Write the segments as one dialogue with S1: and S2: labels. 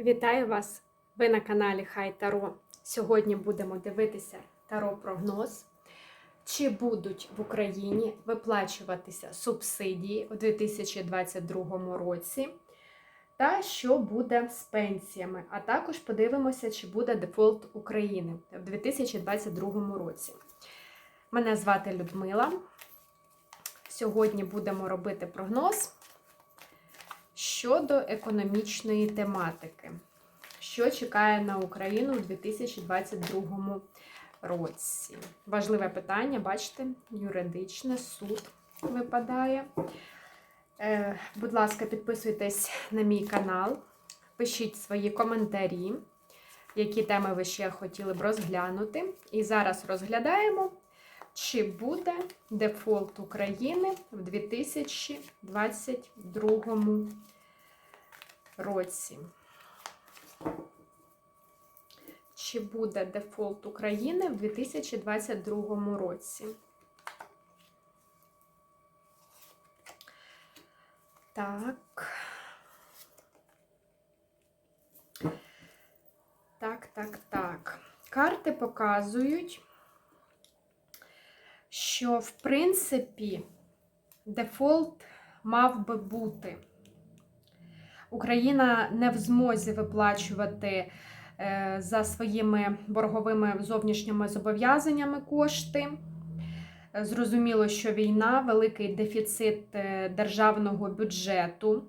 S1: Вітаю вас! Ви на каналі Хай Таро. Сьогодні будемо дивитися таро прогноз. Чи будуть в Україні виплачуватися субсидії у 2022 році? Та що буде з пенсіями? А також подивимося, чи буде дефолт України в 2022 році. Мене звати Людмила. Сьогодні будемо робити прогноз щодо економічної тематики. Що чекає на Україну у 2022 році? Важливе питання, бачите, юридичне, суд випадає. Е, будь ласка, підписуйтесь на мій канал, пишіть свої коментарі, які теми ви ще хотіли б розглянути. І зараз розглядаємо, чи буде дефолт України в 2022 році. Чи буде дефолт України в 2022 році? Так. Так, так, так. Карти показують, що, в принципі, дефолт мав би бути. Україна не в змозі виплачувати е, за своїми борговими зовнішніми зобов'язаннями кошти. Е, Зрозуміло, що війна, великий дефіцит е, державного бюджету.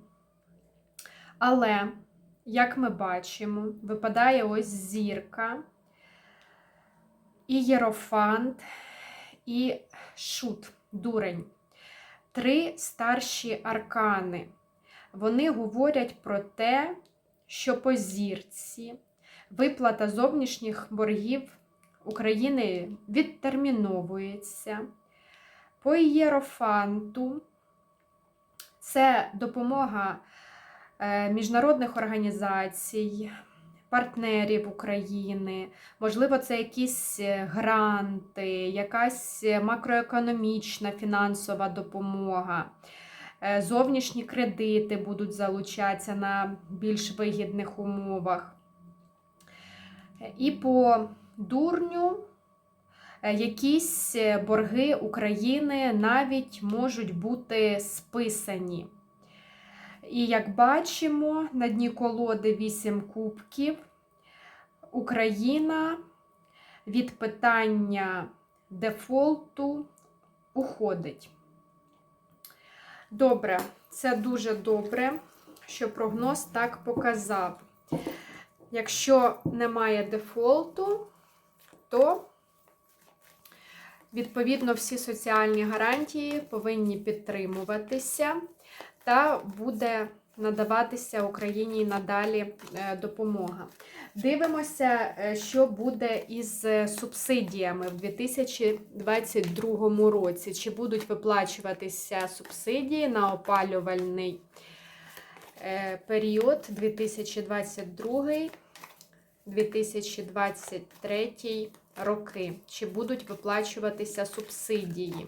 S1: Але, як ми бачимо, випадає ось зірка, і єрофант, і шут, дурень. Три старші аркани. Вони говорять про те, що по зірці виплата зовнішніх боргів України відтерміновується. По ієрофанту це допомога е, міжнародних організацій, партнерів України, можливо, це якісь е, гранти, якась макроекономічна фінансова допомога. Е, Зовнішні кредити будуть залучатися на більш вигідних умовах. І по дурню е, якісь борги України навіть можуть бути списані. І як бачимо, на дні колоди 8 кубків Україна від питання дефолту уходить. Добре, це дуже добре, що прогноз так показав. Якщо немає дефолту, то, відповідно, всі соціальні гарантії повинні підтримуватися та буде надаватися Україні надалі е, допомога. Дивимося, е, що буде із е, субсидіями в 2022 році. Чи будуть виплачуватися субсидії на опалювальний період 2022-2023 роки? Чи будуть виплачуватися субсидії?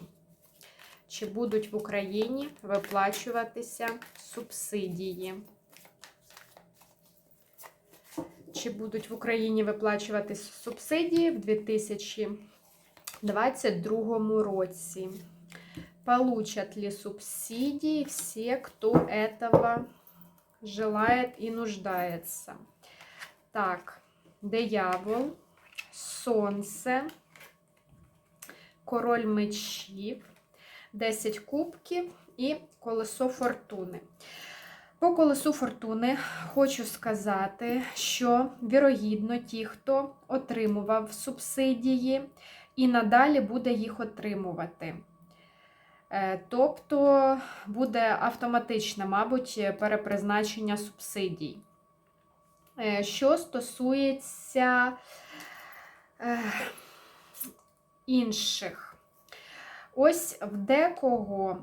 S1: Чи будуть в Україні виплачуватися субсидії? Чи будуть в Україні виплачуватися субсидії в 2022 році? Получат ли субсидии все, кто этого желает и нуждается? Так, диявол, сонце, король мечів. 10 кубків і колесо фортуни. По колесу фортуни хочу сказати, що, вірогідно, ті, хто отримував субсидії, і надалі буде їх отримувати. Тобто буде автоматичне, мабуть, перепризначення субсидій. Що стосується інших Ось в декого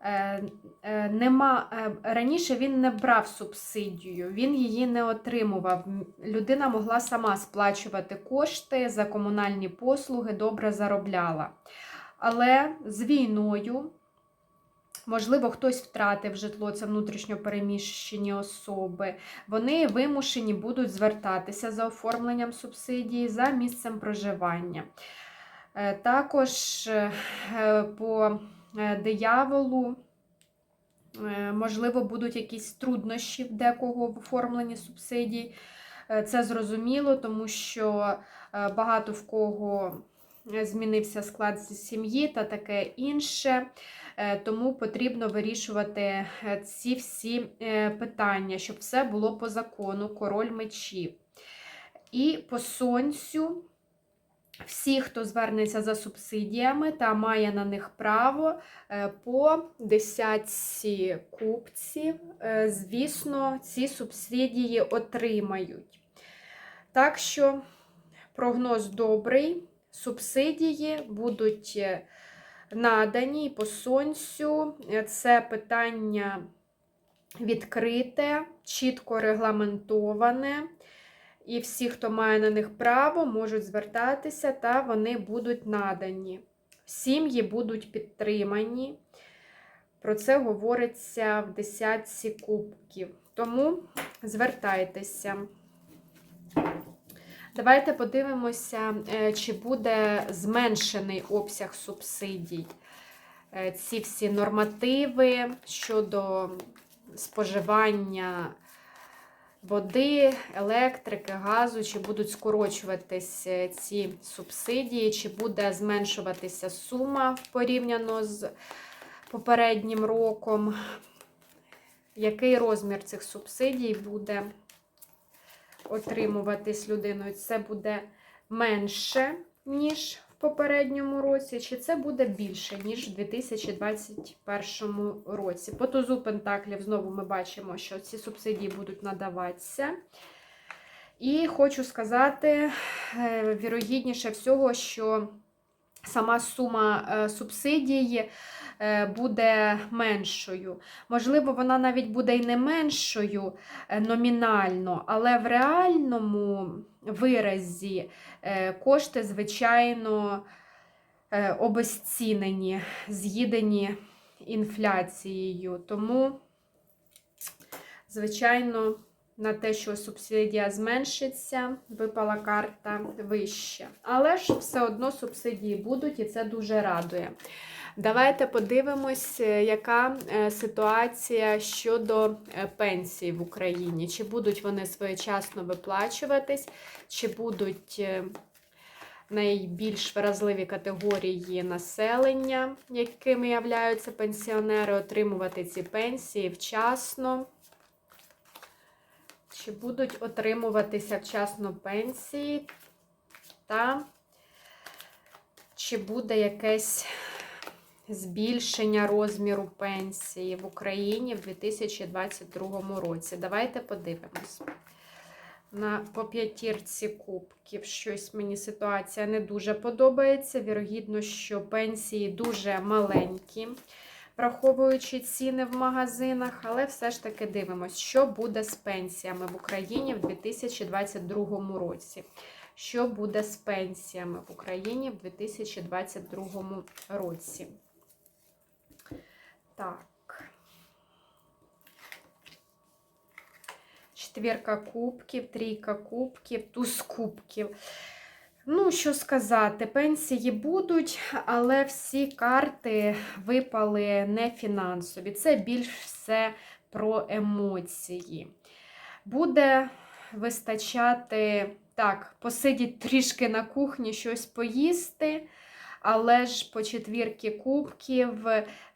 S1: е, е, нема, е, раніше він не брав субсидію, він її не отримував. Людина могла сама сплачувати кошти за комунальні послуги, добре заробляла. Але з війною Можливо, хтось втратив житло, це внутрішньо особи. Вони вимушені будуть звертатися за оформленням субсидії за місцем проживання. Е, Також е, по е, дияволу, е, можливо, будуть якісь труднощі в декого в оформленні субсидій. Це зрозуміло, тому що багато в кого змінився склад сім'ї та таке інше. Тому потрібно вирішувати ці всі питання, щоб все було по закону, король мечів. І по сонцю. Всі, хто звернеться за субсидіями та має на них право е, по десятці купців, е, звісно, ці субсидії отримають. Так що прогноз добрий, субсидії будуть е, надані по сонцю. Це питання відкрите, чітко регламентоване. І всі, хто має на них право, можуть звертатися, та вони будуть надані. Сім'ї будуть підтримані. Про це говориться в десятці кубків. Тому звертайтеся. Давайте подивимося, е, чи буде зменшений обсяг субсидій. Е, Ці всі нормативи щодо споживання води, електрики, газу, чи будуть скорочуватись е, ці субсидії, чи буде зменшуватися сума порівняно з попереднім роком. Який розмір цих субсидій буде отримуватись людиною? Це буде менше, ніж попередньому році, чи це буде більше, ніж в 2021 році. По тузу Пентаклів знову ми бачимо, що ці субсидії будуть надаватися. І хочу сказати, е, вірогідніше всього, що сама сума е, субсидії е, буде меншою. Можливо, вона навіть буде і не меншою номінально, але в реальному виразі е, кошти, звичайно, е, обезцінені, з'їдені інфляцією. Тому, звичайно, на те, що субсидія зменшиться, випала карта вища. Але ж все одно субсидії будуть, і це дуже радує. Давайте подивимось, е, яка е, ситуація щодо е, пенсій в Україні. Чи будуть вони своєчасно виплачуватись, чи будуть найбільш вразливі категорії населення, якими являються пенсіонери, отримувати ці пенсії вчасно. Чи будуть отримуватися вчасно пенсії, та чи буде якесь збільшення розміру пенсії в Україні в 2022 році? Давайте подивимось. На по п'ятірці кубків щось мені ситуація не дуже подобається. Вірогідно, що пенсії дуже маленькі враховуючи ціни в магазинах, але все ж таки дивимось, що буде з пенсіями в Україні в 2022 році. Що буде з пенсіями в Україні в 2022 році? Так. Четвірка кубків, трійка кубків, туз кубків. Ну, що сказати, пенсії будуть, але всі карти випали не фінансові. Це більш все про емоції. Буде вистачати, так, посидіти трішки на кухні, щось поїсти, але ж по четвірки кубків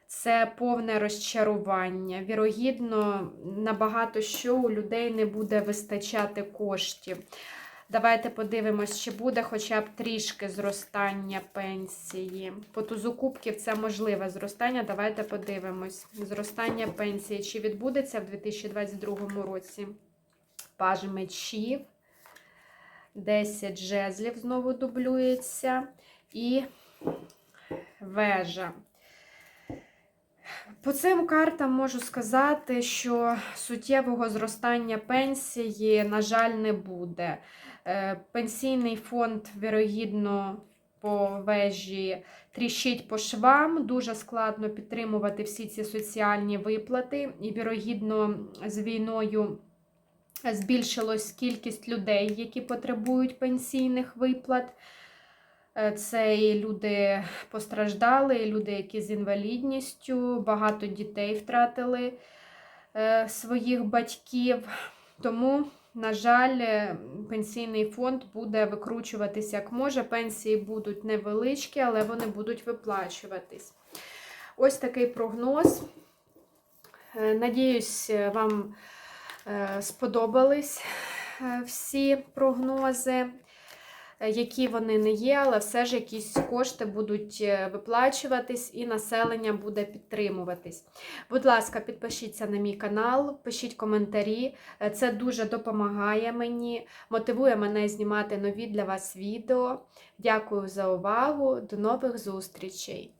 S1: це повне розчарування. Вірогідно, набагато що у людей не буде вистачати коштів. Давайте подивимось, чи буде хоча б трішки зростання пенсії. По тузу кубків це можливе зростання. Давайте подивимось. Зростання пенсії. Чи відбудеться в 2022 році? Паж мечів. 10 жезлів знову дублюється. І вежа. По цим картам можу сказати, що суттєвого зростання пенсії, на жаль, не буде. Е, Пенсійний фонд, вірогідно, по вежі тріщить по швам, дуже складно підтримувати всі ці соціальні виплати, і, вірогідно, з війною збільшилась кількість людей, які потребують пенсійних виплат. Е, Це і люди постраждали, і люди, які з інвалідністю, багато дітей втратили е, своїх батьків. Тому, на жаль, е, пенсійний фонд буде викручуватись як може. Пенсії будуть невеличкі, але вони будуть виплачуватись. Ось такий прогноз. Надіюсь, вам сподобались всі прогнози, які вони не є, але все ж якісь кошти будуть е, виплачуватись і населення буде підтримуватись. Будь ласка, підпишіться на мій канал, пишіть коментарі. Е, Це дуже допомагає мені, мотивує мене знімати нові для вас відео. Дякую за увагу. До нових зустрічей!